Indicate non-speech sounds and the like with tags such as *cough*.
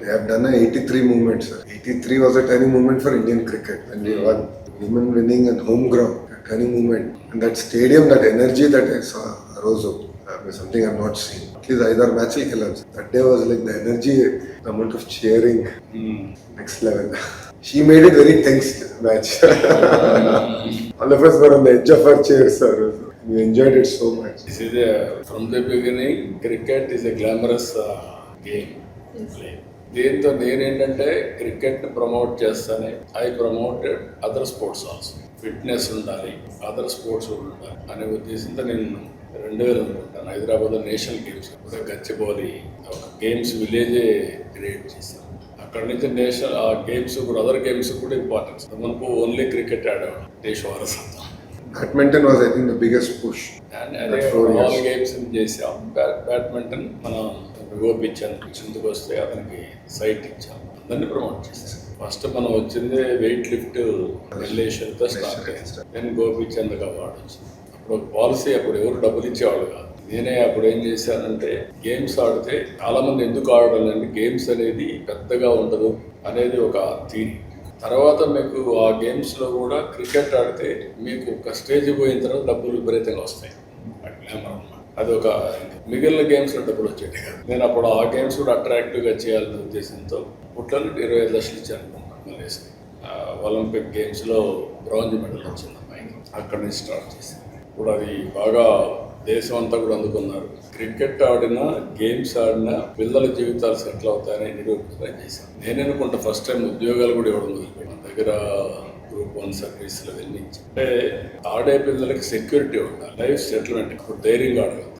They have done a 83 movement, sir. 83 was a turning moment for Indian cricket and we won. Women winning at home ground, a turning moment. And that stadium, that energy that I saw, Arozo, uh, was something I've not seen. At least either match will That day was like the energy, the amount of cheering, next level. She made it very tense match. *laughs* All of us were on the edge of our chairs, sir. We enjoyed it so much. This is a, from the beginning, cricket is a glamorous uh, game. Play. దీంతో నేనేంటంటే cricket promote చేస్తానే. I promoted other sports also. Fitness ఉండాలి other sports ఉండాలి అనే ఉద్దేశంతో నేను రెండు వేలు అనుకుంటాను. హైదరాబాద్లో నేషనల్ గేమ్స్ కూడా గచ్చిబౌలి ఒక గేమ్స్ విలేజే క్రియేట్ చేశాను. అక్కడ నుంచి నేషనల్ ఆ గేమ్స్ కూడా అదర్ గేమ్స్ కూడా ఇంపార్టెన్స్ మనకు ఓన్లీ క్రికెట్ ఆడేవాడు దేశ వారసత్వం. Badminton was, I think, the biggest push. And అదే That four ఆల్. గేమ్స్ చేసాం బ్యా- బ్యాడ్మింటన్ మనం గోపించాను చిందుకు వస్తే అతనికి సైట్ ఇచ్చాం అందరినీ ప్రమోట్ చేసాం ఫస్ట్ మనం వచ్చింది వెయిట్ లిఫ్ట్ రిలేషన్తో స్టార్ట్ అయింది నేను గోపిచంద్కి అవార్డు వచ్చింది. అప్పుడు పాలసీ అప్పుడు ఎవరు డబ్బులు ఇచ్చేవాళ్ళు కాదు. నేనే అప్పుడు ఏం చేశానంటే గేమ్స్ ఆడితే చాలామంది ఎందుకు ఆడడం అంటే గేమ్స్ అనేది పెద్దగా ఉండదు అనేది ఒక థీరీ తర్వాత మీకు ఆ గేమ్స్లో కూడా క్రికెట్ ఆడితే మీకు ఒక స్టేజ్ పోయిన తర్వాత డబ్బులు విపరీతంగా వస్తాయి. గ్లామర్ అన్నమాట అది ఒక మిగిలిన గేమ్స్లో డబ్బులు వచ్చేది కాదు. నేను అప్పుడు ఆ గేమ్స్ కూడా అట్రాక్టివ్గా చేయాలనే ఉద్దేశంతో పుట్లలో ఇరవై ఐదు లక్షలు ఇచ్చాను మలేసి ఒలింపిక్ గేమ్స్లో బ్రాంజ్ మెడల్ వచ్చింది అమ్మాయికి. అక్కడి నుంచి స్టార్ట్ చేసి ఇప్పుడు అది బాగా దేశం అంతా కూడా అందుకున్నారు. క్రికెట్ ఆడినా గేమ్స్ ఆడినా పిల్లల జీవితాలు సెటిల్ అవుతాయని నిరూపించడం చేశాను. నేను అనుకుంటా ఫస్ట్ టైం ఉద్యోగాలు కూడా ఇవ్వడం మన దగ్గర గ్రూప్ వన్ సర్వీసులు అవన్నీ అంటే ఆడే పిల్లలకి సెక్యూరిటీ ఉండాలి. లైఫ్ సెటిల్మెంట్ ఇప్పుడు ధైర్యంగా ఆడగలుగుతారు